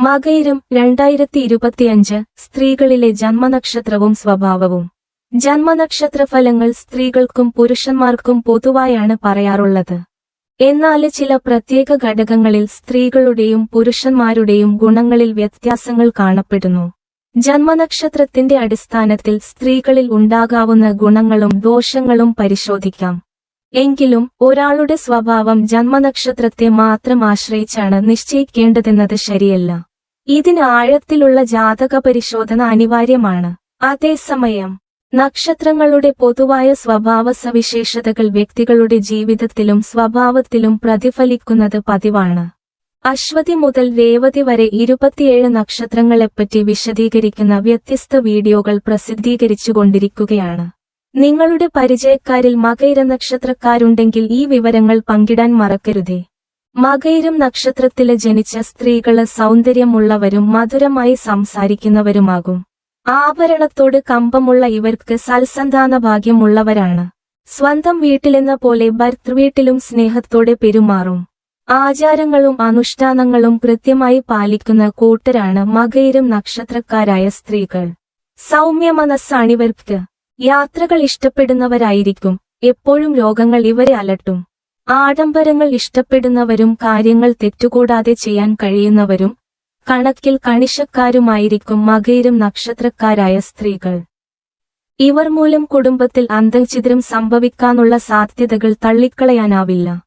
മകയിരം രണ്ടായിരത്തി ഇരുപത്തിയഞ്ച് സ്ത്രീകളിലെ ജന്മനക്ഷത്രവും സ്വഭാവവും. ജന്മനക്ഷത്ര ഫലങ്ങൾ സ്ത്രീകൾക്കും പുരുഷന്മാർക്കും പൊതുവായാണ് പറയാറുള്ളത്. എന്നാൽ ചില പ്രത്യേക ഘടകങ്ങളിൽ സ്ത്രീകളുടെയും പുരുഷന്മാരുടെയും ഗുണങ്ങളിൽ വ്യത്യാസങ്ങൾ കാണപ്പെടുന്നു. ജന്മനക്ഷത്രത്തിന്റെ അടിസ്ഥാനത്തിൽ സ്ത്രീകളിൽ ഉണ്ടാകാവുന്ന ഗുണങ്ങളും ദോഷങ്ങളും പരിശോധിക്കാം. എങ്കിലും ഒരാളുടെ സ്വഭാവം ജന്മനക്ഷത്രത്തെ മാത്രം ആശ്രയിച്ചാണ് നിശ്ചയിക്കേണ്ടതെന്നത് ശരിയല്ല. ഇതിന് ആഴത്തിലുള്ള ജാതക പരിശോധന അനിവാര്യമാണ്. അതേസമയം നക്ഷത്രങ്ങളുടെ പൊതുവായ സ്വഭാവ സവിശേഷതകൾ വ്യക്തികളുടെ ജീവിതത്തിലും സ്വഭാവത്തിലും പ്രതിഫലിക്കുന്നത് പതിവാണ്. അശ്വതി മുതൽ രേവതി വരെ ഇരുപത്തിയേഴ് നക്ഷത്രങ്ങളെപ്പറ്റി വിശദീകരിക്കുന്ന വ്യത്യസ്ത വീഡിയോകൾ പ്രസിദ്ധീകരിച്ചുകൊണ്ടിരിക്കുകയാണ്. നിങ്ങളുടെ പരിചയക്കാരിൽ മകയിര നക്ഷത്രക്കാരുണ്ടെങ്കിൽ ഈ വിവരങ്ങൾ പങ്കിടാൻ മറക്കരുതേ. മകയിരം നക്ഷത്രത്തിൽ ജനിച്ച സ്ത്രീകൾ സൗന്ദര്യമുള്ളവരും മധുരമായി സംസാരിക്കുന്നവരുമാകും. ആഭരണത്തോട് കമ്പമുള്ള ഇവർക്ക് സൽസന്താന ഭാഗ്യമുള്ളവരാണ്. സ്വന്തം വീട്ടിലെന്ന പോലെ ഭർത്തൃവീട്ടിലും സ്നേഹത്തോടെ പെരുമാറും. ആചാരങ്ങളും അനുഷ്ഠാനങ്ങളും കൃത്യമായി പാലിക്കുന്ന കൂട്ടരാണ് മകയിരം നക്ഷത്രക്കാരായ സ്ത്രീകൾ. സൗമ്യ മനസ്സാണിവർക്ക്. യാത്രകൾ ഇഷ്ടപ്പെടുന്നവരായിരിക്കും. എപ്പോഴും രോഗങ്ങൾ ഇവരെ അലട്ടും. ആഡംബരങ്ങൾ ഇഷ്ടപ്പെടുന്നവരും കാര്യങ്ങൾ തെറ്റുകൂടാതെ ചെയ്യാൻ കഴിയുന്നവരും കണക്കിൽ കണിശക്കാരുമായിരിക്കും മകയിരും നക്ഷത്രക്കാരായ സ്ത്രീകൾ. ഇവർ മൂലം കുടുംബത്തിൽ അന്തഛിദ്രം സംഭവിക്കാനുള്ള സാധ്യതകൾ തള്ളിക്കളയാനാവില്ല.